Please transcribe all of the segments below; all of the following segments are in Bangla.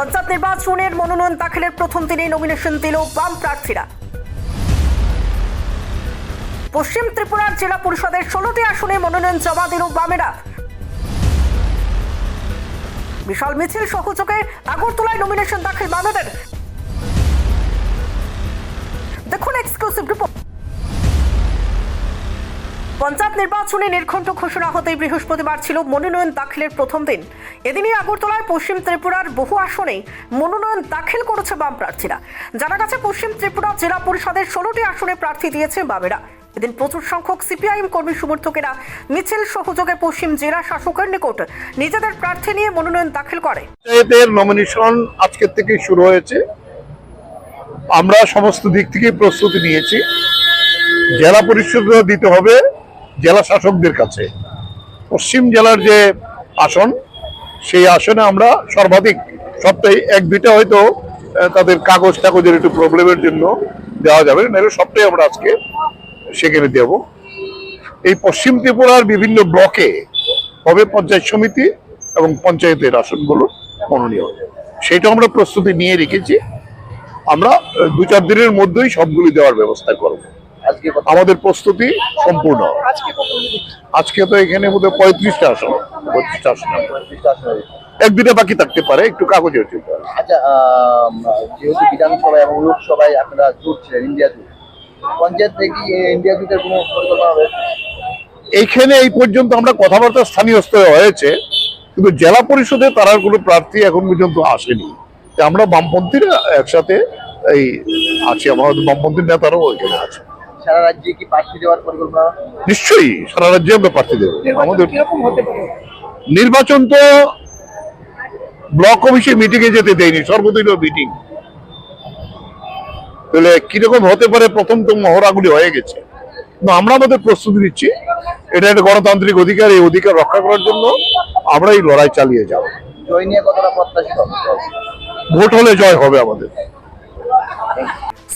পঞ্চায়েত নির্বাচনের মনোনয়ন দাখিলের প্রথম দিনে নমিনেশন দিল বাম প্রার্থীরা। পশ্চিম ত্রিপুরার জেলা পরিষদের ষোলোটি আসনে মনোনয়ন জমা দিল বামেরা। বিশাল মিছিল সহযোগে আগরতলায় নমিনেশন দাখিল বামেদের। দেখুন এক্সক্লুসিভ রিপোর্ট পঞ্চায়েত নির্বাচনে নির্ঘণ্ট ঘোষণা হতেই বৃহস্পতিবার ছিল মনোনয়ন দাখিলের প্রথম দিন। এদিনই আগরতলায় পশ্চিম ত্রিপুরার বহু আসনে মনোনয়ন দাখিল করেছে বাম প্রার্থীরা। জানা গেছে, পশ্চিম ত্রিপুরা জেলা পরিষদের ষোলোটি আসনে প্রার্থী দিয়েছে বামেরা। এদিন প্রচুর সংখ্যক সিপিআইএম কর্মী সমর্থকেরা মিছিল সহযোগে পশ্চিম জেলা শাসকের নিকট নিজেদের প্রার্থী নিয়ে মনোনয়ন দাখিল করে। পঞ্চায়েতের নমিনেশন আজকের থেকে শুরু হয়েছে। আমরা সমস্ত দিক থেকে প্রস্তুতি নিয়েছি। জেলা পরিষদ দিতে হবে। জেলা শাসকদের কাছে। পশ্চিম জেলার যে আসন, সেই আসনে আমরা সর্বাধিক সবটাই এক, দুইটা হয়তো তাদের কাগজ টাগজের একটু প্রবলেমের জন্য দেওয়া যাবে। নাহলে সবটাই আমরা আজকে সেখানে দেব। এই পশ্চিম ত্রিপুরার বিভিন্ন ব্লকে হবে পঞ্চায়েত সমিতি এবং পঞ্চায়েতের আসনগুলো মনোনীয় সেটা আমরা প্রস্তুতি নিয়ে রেখেছি। আমরা দু, চার দিনের মধ্যেই সবগুলি দেওয়ার ব্যবস্থা করব। আমাদের প্রস্তুতি সম্পূর্ণ। আজকে আজকে তো এখানে বোধহয় পঁয়ত্রিশটা আসন পঁয়ত্রিশটা আসন হবে। পঁয়ত্রিশটা আসন এক দুটা বাকি থাকতে পারে একটু কাগজে হতে আচ্ছা যেহেতু বিধানসভায় এবং লোকসভায় আপনারা জোট ছিলেন ইন্ডিয়া জোট পঞ্চায়েত থেকে ইন্ডিয়া জোটের কোনো পরিকল্পনা হবে? এইখানে এই পর্যন্ত আমরা কথাবার্তা স্থানীয় স্তরে হয়েছে কিন্তু জেলা পরিষদে তার কোনো প্রার্থী এখন পর্যন্ত আসেনি। আমরা বামপন্থীরা একসাথে এই আছি আমাদের বামপন্থী নেতারাও ওইখানে আছে সারা রাজ্যে কি প্রার্থী দেওয়ার পরিকল্পনা? নিশ্চয়ই সারা রাজ্যে আমরা প্রার্থী দেবো। আমাদের কীরকম হতে পারে? নির্বাচন তো ব্লক অফিসে মিটিং এ যেতে দেয়নি সর্বদলীয় মিটিং তাহলে কীরকম হতে পারে? প্রথম তো মহড়াগুলি হয়ে গেছে। আমরা আমাদের প্রস্তুতি নিচ্ছি। এটা একটা গণতান্ত্রিক অধিকার এই অধিকার রক্ষা করার জন্য আমরা এই লড়াই চালিয়ে যাব। জয় নিয়ে কতটা প্রত্যাশিত ভোট হলে জয় হবে আমাদের।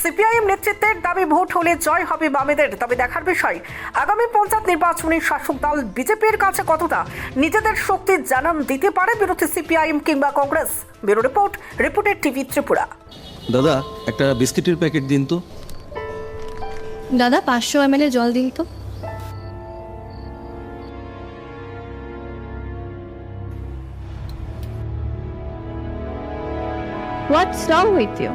সিপিআইএম নেতৃত্বের দাবি ভোট হলে জয় হবে বামেদের। তবে দেখার বিষয় আগামী পঞ্চায়েত নির্বাচনে শাসক দল বিজেপির কাছে কতটা? নিজেদের শক্তির জানান দিতে পারে বিরোধী সিপিআইএম কিংবা কংগ্রেস। ব্যুরো রিপোর্ট রিপোর্টের টিভি ত্রিপুরা। দাদা একটা বিস্কিটের প্যাকেট দিন তো। দাদা পাঁচশো এম জল দিন তো। হোয়াটস রং উইথ ইউ